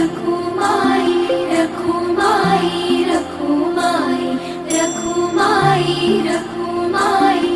रखो माई रखो माई